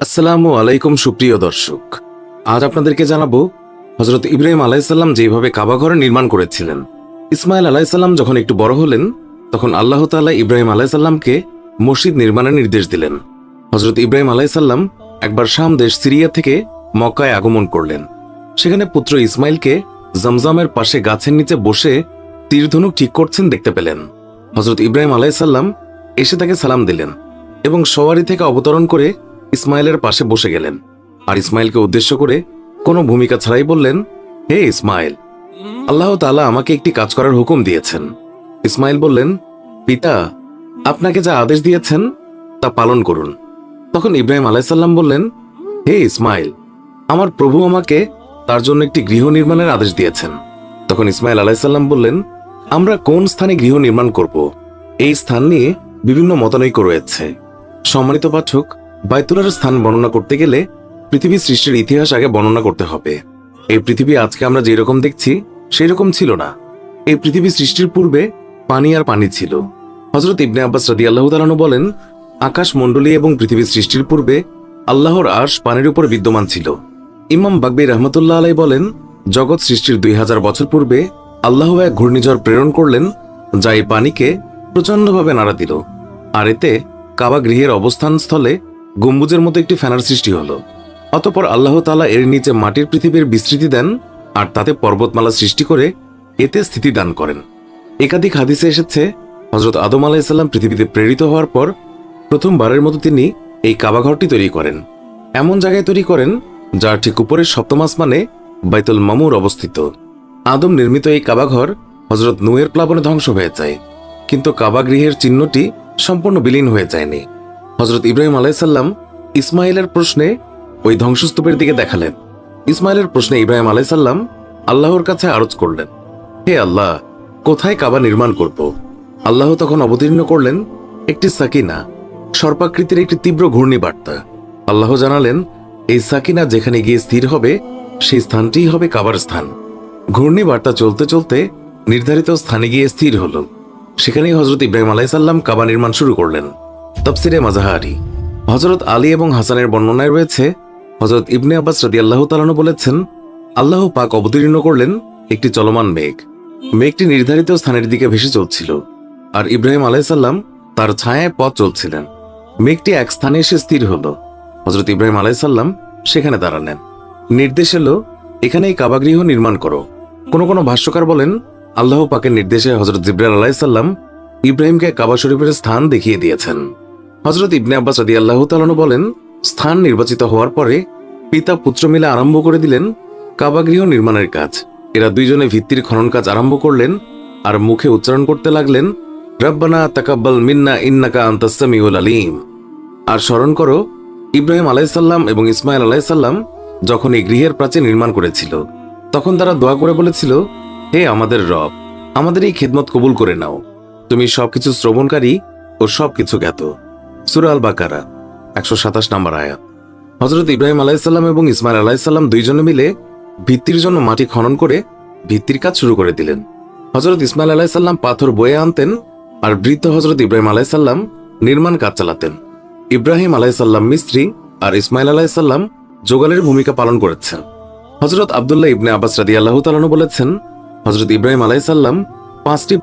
আসসালামু আলাইকুম সুপ্রিয় দর্শক। আজ আপনাদেরকে জানাব হজরত ইব্রাহিম আলাইসাল্লাম যেভাবে কাবাঘর নির্মাণ করেছিলেন। ইসমাইল আলাইসাল্লাম যখন একটু বড় হলেন, তখন আল্লাহ তাআলা ইব্রাহিম আলাইসাল্লামকে মসজিদ নির্মাণের নির্দেশ দিলেন। হজরত ইব্রাহিম আলাইসাল্লাম একবার শাম দেশ সিরিয়া থেকে মক্কায় আগমন করলেন। সেখানে পুত্র ইসমাইলকে জমজমের পাশে গাছের নিচে বসে তীরধনুক ঠিক করছেন দেখতে পেলেন। হজরত ইব্রাহিম আলাইসাল্লাম এসে তাকে সালাম দিলেন এবং সওয়ারি থেকে অবতরণ করে ইসমাইলের পাশে বসে গেলেন আর ইসমাইলকে উদ্দেশ্য করে কোনো ভূমিকা ছাড়াই বললেন, হে ইসমাইল, আল্লাহ তাআলা আমাকে একটি কাজ করার হুকুম দিয়েছেন। ইসমাইল বললেন, পিতা, আপনাকে যা আদেশ দিয়েছেন তা পালন করুন। তখন ইব্রাহিম আলাইসাল্লাম বললেন, হে ইসমাইল, আমার প্রভু আমাকে তার জন্য একটি গৃহ নির্মাণের আদেশ দিয়েছেন। তখন ইসমাইল আলাইসাল্লাম বললেন, আমরা কোন স্থানে গৃহ নির্মাণ করব? এই স্থান নিয়ে বিভিন্ন মতানৈক্য রয়েছে। সম্মানিত পাঠক বাইতুলার স্থান বর্ণনা করতে গেলে পৃথিবী সৃষ্টির ইতিহাস আগে বর্ণনা করতে হবে। এই পৃথিবী আজকে আমরা যেরকম দেখছি সেই রকম ছিল না। এই পৃথিবী সৃষ্টির পূর্বে পানি আর পানি ছিল। হজরত ইবনে আব্বাস রাদি আল্লাহ তালানু বলেন আকাশ মণ্ডলী এবং পৃথিবী সৃষ্টির পূর্বে আল্লাহর আশ পানির উপর বিদ্যমান ছিল। ইমাম বাগবি রহমতুল্লাহ আলাই বলেন, জগৎ সৃষ্টির দুই হাজার বছর পূর্বে আল্লাহ এক ঘূর্ণিঝড় প্রেরণ করলেন, যা এই পানিকে প্রচণ্ডভাবে নাড়া দিল। আর এতে কাবা গৃহের অবস্থান স্থলে গম্বুজের মতো একটি ফ্যানার সৃষ্টি হলো। অতপর আল্লাহ তাআলা এর নিচে মাটির পৃথিবীর বিস্তৃতি দেন আর তাতে পর্বতমালা সৃষ্টি করে এতে স্থিতি দান করেন। একাধিক হাদিসে এসেছে হজরত আদম আলাইসাল্লাম পৃথিবীতে প্রেরিত হওয়ার পর প্রথমবারের মতো তিনি এই কাবাঘরটি তৈরি করেন। এমন জায়গায় তৈরি করেন, যার ঠিক উপরের সপ্তম আসমানে বাইতুল মামুর অবস্থিত। আদম নির্মিত এই কাবাঘর হজরত নুয়ের প্লাবনে ধ্বংস হয়ে যায়, কিন্তু কাবা গৃহের চিহ্নটি সম্পূর্ণ বিলীন হয়ে যায়নি। হজরত ইব্রাহিম আলাইসাল্লাম ইসমাইলের প্রশ্নে ওই ধ্বংসস্তূপের দিকে দেখালেন। ইসমাইলের প্রশ্নে ইব্রাহিম আলাইসাল্লাম আল্লাহর কাছে আরজ করলেন, হে আল্লাহ, কোথায় কাবা নির্মাণ করব? আল্লাহ তখন অবতীর্ণ করলেন একটি সাকিনা, সর্পাকৃতির একটি তীব্র ঘূর্ণিবার্তা। আল্লাহ জানালেন, এই সাকিনা যেখানে গিয়ে স্থির হবে, সেই স্থানটিই হবে কাবার স্থান। ঘূর্ণিবার্তা চলতে চলতে নির্ধারিত স্থানে গিয়ে স্থির হল। সেখানেই হজরত ইব্রাহিম আলাইসাল্লাম কাবা নির্মাণ শুরু করলেন। তফসিরে মাজাহারি হজরত আলী এবং হাসানের বর্ণনায় রয়েছে হজরত ইবনে আব্বাস রাদি আল্লাহ তালানু বলেছেন, আল্লাহ পাক অবতীর্ণ করলেন একটি চলমান মেঘ। মেঘটি নির্ধারিত স্থানের দিকে ভেসে চলছিল, আর ইব্রাহিম আলাইসাল্লাম তার ছায়ায় পথ চলছিলেন। মেঘটি এক স্থানে এসে স্থির হল। হজরত ইব্রাহিম আলাইসাল্লাম সেখানে দাঁড়ালেন। নির্দেশ এলো, এখানেই কাবাগৃহ নির্মাণ করো। কোনো কোনো ভাষ্যকার বলেন, আল্লাহ পাকের নির্দেশে হজরত জিব্রাইল আলাইসাল্লাম ইব্রাহিমকে কাবা শরীফের স্থান দেখিয়ে দিয়েছেন। হজরত ইবনে আব্বাস রাদি আল্লাহ বলেন, স্থান নির্বাচিত হওয়ার পরে পিতা পুত্র মিলে আরম্ভ করে দিলেন কাবাগৃহ নির্মাণের কাজ। এরা দুইজনে ভিত্তির খনন কাজ আরম্ভ করলেন আর মুখে উচ্চারণ করতে লাগলেন, রব্বানা তাকাব্বাল মিন্না ইন্নাকা আন্তাসামিউল আলিম। আর স্মরণ করো, ইব্রাহিম আলাইসাল্লাম এবং ইসমাইল আলাইসাল্লাম যখন এই গৃহের প্রাচীর নির্মাণ করেছিল, তখন তারা দোয়া করে বলেছিল, হে আমাদের রব, আমাদের এই খেদমত কবুল করে নাও। তুমি সবকিছু শ্রবণকারী ও সবকিছু জ্ঞাত। সুরা আল বাকারা একশো সাতাশ নম্বর আয়াত। হজরত ইব্রাহিম আলাইসাল্লাম এবং ইসমাইল আলাইসাল্লাম দুইজনে মিলে ভিত্তির জন্য মাটি খনন করে ভিত্তির কাজ শুরু করে দিলেন। হজরত ইসমাইল আলাইসাল্লাম পাথর বয়ে আনতেন আর বৃদ্ধ হজরত ইব্রাহিম আলাইসাল্লাম নির্মাণ কাজ চালাতেন। ইব্রাহিম আলাইসাল্লাম মিস্ত্রি আর ইসমাইল আলাইসাল্লাম যোগালের ভূমিকা পালন করেছেন। হজরত আবদুল্লাহ ইবনে আব্বাস রাদি আল্লাহ তালানু বলেছেন হজরত ইব্রাহিম আলাইসাল্লাম পাঁচটি